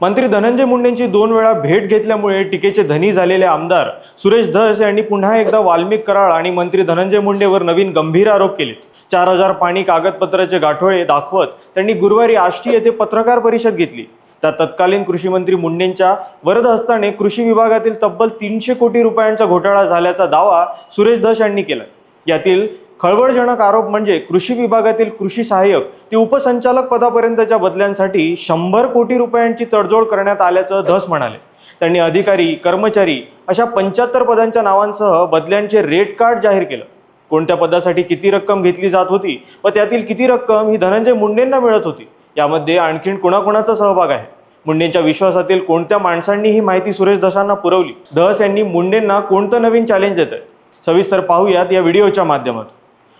मंत्री धनंजय मुंडेंची दोन वेळा भेट घेतल्यामुळे टीकेचे धनी झालेले आमदार सुरेश धस यांनी पुन्हा एकदा वाल्मिक कराळ आणि मंत्री धनंजय मुंडेवर नवीन गंभीर आरोप केलेत. चार हजार पाणी कागदपत्राचे गाठोळे दाखवत त्यांनी गुरुवारी आष्टी येथे पत्रकार परिषद घेतली. त्या तत्कालीन कृषी मंत्री मुंडेंच्या वरद हस्ताने कृषी विभागातील तब्बल तीनशे कोटी रुपयांचा घोटाळा झाल्याचा दावा सुरेश धस यांनी केला. यातील खळबळजनक आरोप म्हणजे कृषी विभागातील कृषी सहाय्यक ते उपसंचालक पदापर्यंतच्या बदल्यांसाठी शंभर कोटी रुपयांची तडजोड करण्यात आल्याचं धस म्हणाले. त्यांनी अधिकारी कर्मचारी अशा पंच्याहत्तर पदांच्या नावांसह बदल्यांचे रेट कार्ड जाहीर केलं. कोणत्या पदासाठी किती रक्कम घेतली जात होती व त्यातील किती रक्कम ही धनंजय मुंडेंना मिळत होती यामध्ये आणखीन कुणाकुणाचा सहभाग आहे? मुंडेंच्या विश्वासातील कोणत्या माणसांनी ही माहिती सुरेश धसांना पुरवली? धस यांनी मुंडेंना कोणतं नवीन चॅलेंज देत आहे सविस्तर पाहूयात या व्हिडिओच्या माध्यमातून.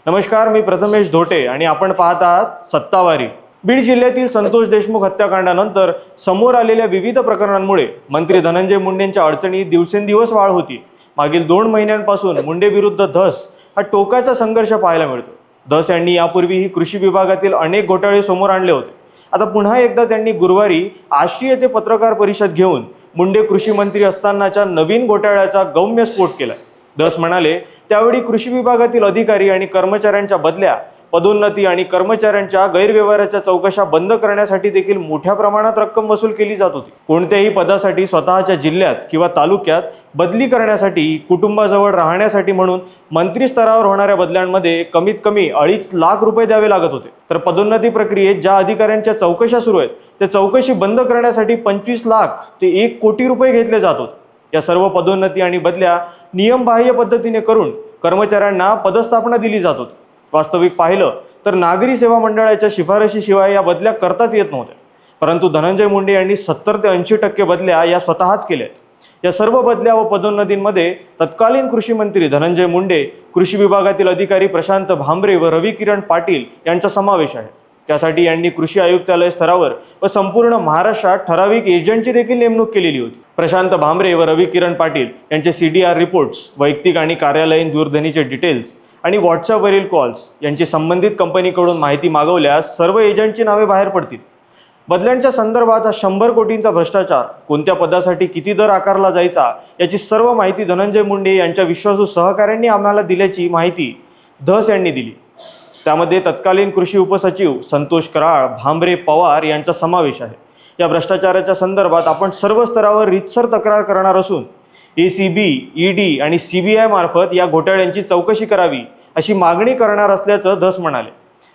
नमस्कार मी प्रथमेश धोटे आणि आपण पाहत आहात सत्तावारी. बीड जिल्ह्यातील संतोष देशमुख हत्याकांडानंतर समोर आलेल्या विविध प्रकरणांमुळे मंत्री धनंजय मुंडेंच्या अडचणी दिवसेंदिवस वाढ होती. मागील दोन महिन्यांपासून मुंडे विरुद्ध धस हा टोकाचा संघर्ष पाहायला मिळतो. धस यांनी यापूर्वीही कृषी विभागातील अनेक घोटाळे समोर आणले होते. आता पुन्हा एकदा त्यांनी गुरुवारी आशी येथे पत्रकार परिषद घेऊन मुंडे कृषी मंत्री असतानाच्या नवीन घोटाळ्याचा गौम्य स्फोट केला दस म्हणाले त्यावेळी कृषी विभागातील अधिकारी आणि कर्मचाऱ्यांच्या बदल्या पदोन्नती आणि कर्मचाऱ्यांच्या गैरव्यवहाराच्या चौकशा बंद करण्यासाठी देखील मोठ्या प्रमाणात रक्कम वसूल केली जात होती. कोणत्याही पदासाठी स्वतःच्या जिल्ह्यात किंवा तालुक्यात बदली करण्यासाठी कुटुंबाजवळ राहण्यासाठी म्हणून मंत्री स्तरावर होणाऱ्या बदल्यांमध्ये कमीत कमी अडीच लाख रुपये द्यावे लागत होते. तर पदोन्नती प्रक्रियेत ज्या अधिकाऱ्यांच्या चौकशा सुरू आहेत त्या चौकशी बंद करण्यासाठी पंचवीस लाख ते एक कोटी रुपये घेतले जात होते. या सर्व पदोन्नती आणि बदल्या नियमबाह्य पद्धतीने करून कर्मचाऱ्यांना पदस्थापना दिली जात होती वास्तविक पाहिलं तर नागरी सेवा मंडळाच्या शिफारशीशिवाय या बदल्या करताच येत नव्हत्या. परंतु धनंजय मुंडे यांनी सत्तर ते ऐंशी टक्के बदल्या या स्वतःच केल्या आहेत या सर्व बदल्या व पदोन्नतींमध्ये तत्कालीन कृषी मंत्री धनंजय मुंडे कृषी विभागातील अधिकारी प्रशांत भांबरे व रवी किरण पाटील यांचा समावेश आहे. त्यासाठी यांनी कृषी आयुक्तालय स्तरावर व संपूर्ण महाराष्ट्रात ठराविक एजंटची देखील नेमणूक केलेली होती. प्रशांत भांबरे व रवी किरण पाटील यांचे सी डी आर रिपोर्ट्स वैयक्तिक आणि कार्यालयीन दूरध्वनीचे डिटेल्स आणि व्हॉट्सअपवरील कॉल्स यांची संबंधित कंपनीकडून माहिती मागवल्यास सर्व एजंटची नावे बाहेर पडतील. बदल्यांच्या संदर्भात हा शंभर कोटींचा भ्रष्टाचार कोणत्या पदासाठी किती दर आकारला जायचा याची सर्व माहिती धनंजय मुंडे यांच्या विश्वासू सहकाऱ्यांनी आम्हाला दिल्याची माहिती धस यांनी दिली. त्यामध्ये तत्कालीन कृषी उपसचिव संतोष कराळ भांबरे पवार यांचा समावेश आहे. या भ्रष्टाचाराच्या संदर्भात आपण सर्व स्तरावर रितसर तक्रार करणार असून A C B E D आणि सी बी आय मार्फत या घोटाळ्यांची चौकशी करावी अशी मागणी करणार असल्याचं धस म्हणाले.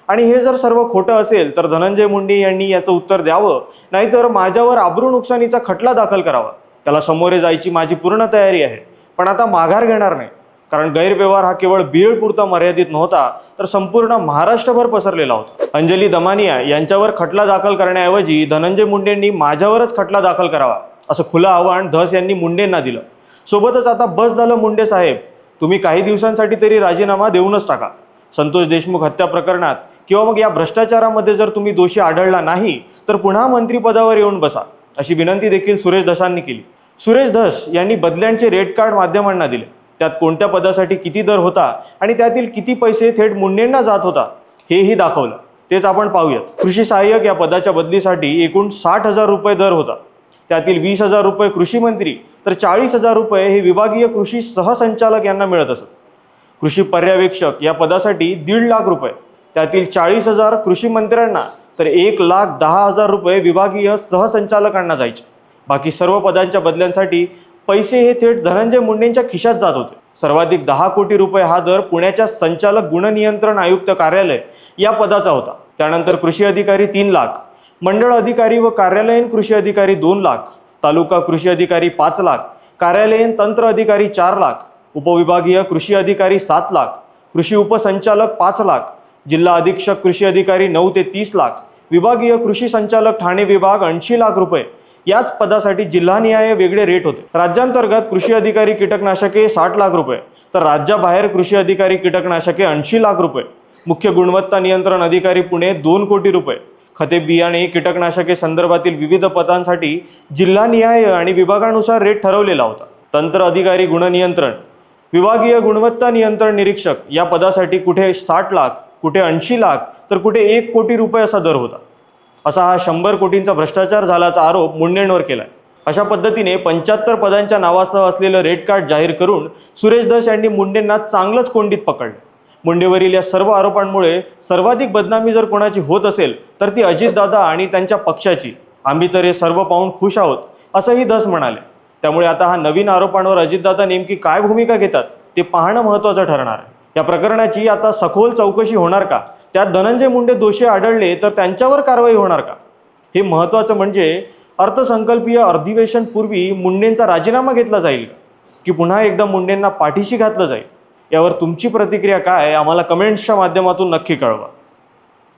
आणि हे जर सर्व खोटं असेल तर धनंजय मुंडे यांनी याचं उत्तर द्यावं नाहीतर माझ्यावर आबरू नुकसानीचा खटला दाखल करावा. त्याला समोरे जायची माझी पूर्ण तयारी आहे पण आता माघार घेणार नाही. कारण गैरव्यवहार हा केवळ बीडपुरता मर्यादित नव्हता तर संपूर्ण महाराष्ट्रभर पसरलेला होता. अंजली दमानिया यांच्यावर खटला दाखल करण्याऐवजी धनंजय मुंडेंनी माझ्यावरच खटला दाखल करावा असं खुलं आव्हान धस यांनी मुंडेंना दिलं. सोबतच आता बस झालं मुंडे साहेब. तुम्ही काही दिवसांसाठी तरी राजीनामा देऊनच टाका. संतोष देशमुख हत्या प्रकरणात किंवा मग या भ्रष्टाचारामध्ये जर तुम्ही दोषी आढळला नाही तर पुन्हा मंत्रिपदावर येऊन बसा अशी विनंती देखील सुरेश धसांनी केली. सुरेश धस यांनी बदल्यांचे रेड कार्ड माध्यमांना दिले. त्यात कोणत्या पदासाठी किती दर होता आणि त्यातील किती पैसे थेट मुंडेंना जात होता हेही दाखवलं. तेच आपण पाहूयात. कृषी सहाय्यक या पदाच्या बदलीसाठी एकूण साठ हजार रुपये दर होता. त्यातील वीस हजार रुपये कृषी मंत्री तर चाळीस हजार रुपये हे विभागीय कृषी सहसंचालक यांना मिळत असत. कृषी पर्यवेक्षक या पदासाठी दीड लाख रुपये त्यातील चाळीस हजार कृषी मंत्र्यांना तर एक लाख दहा हजार रुपये विभागीय सहसंचालकांना जायचे. बाकी सर्व पदांच्या बदल्यांसाठी पैसे हे थेट धनंजय मुंडेंच्या खिशात जात होते. सर्वाधिक दहा कोटी रुपये हा दर पुण्याच्या संचालक गुणनियंत्रण आयुक्त कार्यालय या पदाचा होता. त्यानंतर कृषी अधिकारी तीन लाख मंडळ अधिकारी व कार्यालयीन कृषी अधिकारी दोन लाख तालुका कृषी अधिकारी पाच लाख कार्यालयीन तंत्र अधिकारी चार लाख उपविभागीय कृषी अधिकारी सात लाख कृषी उपसंचालक पाच लाख जिल्हा अधीक्षक कृषी अधिकारी नऊ ते तीस लाख विभागीय कृषी संचालक ठाणे विभाग ऐंशी लाख रुपये याच पदासाठी जिल्हानिहाय वेगळे रेट होते. राज्यांतर्गत कृषी अधिकारी कीटकनाशके साठ लाख रुपये तर राज्याबाहेर कृषी अधिकारी कीटकनाशके ऐंशी लाख रुपये मुख्य गुणवत्ता नियंत्रण अधिकारी पुणे दोन कोटी रुपये खते बियाणे कीटकनाशके संदर्भातील विविध पदांसाठी जिल्हानिहाय आणि विभागानुसार रेट ठरवलेला होता. तंत्र अधिकारी गुणनियंत्रण विभागीय गुणवत्ता नियंत्रण निरीक्षक या पदासाठी कुठे साठ लाख कुठे ऐंशी लाख तर कुठे एक कोटी रुपये असा दर होता. असा हा शंभर कोटींचा भ्रष्टाचार झाल्याचा आरोप मुंडेंवर केला अशा पद्धतीने पंच्याहत्तर पदांच्या नावासह असलेलं रेड कार्ड जाहीर करून सुरेश धस यांनी मुंडेंना चांगलंच कोंडीत पकडलं. मुंडेवरील या सर्व आरोपांमुळे सर्वाधिक बदनामी जर कोणाची होत असेल तर ती अजितदादा आणि त्यांच्या पक्षाची. आम्ही तर हे सर्व पाहून खुश आहोत असंही धस म्हणाले. त्यामुळे आता हा नवीन आरोपांवर अजितदादा नेमकी काय भूमिका घेतात ते पाहणं महत्त्वाचं ठरणार आहे. या प्रकरणाची आता सखोल चौकशी होणार का? त्यात धनंजय मुंडे दोषी आढळले तर त्यांच्यावर कारवाई होणार का? हे महत्त्वाचं म्हणजे अर्थसंकल्पीय अधिवेशनपूर्वी मुंडेंचा राजीनामा घेतला जाईल की पुन्हा एकदा मुंडेंना पाठीशी घातलं जाईल? यावर तुमची प्रतिक्रिया काय? आम्हाला कमेंट्सच्या माध्यमातून नक्की कळवा.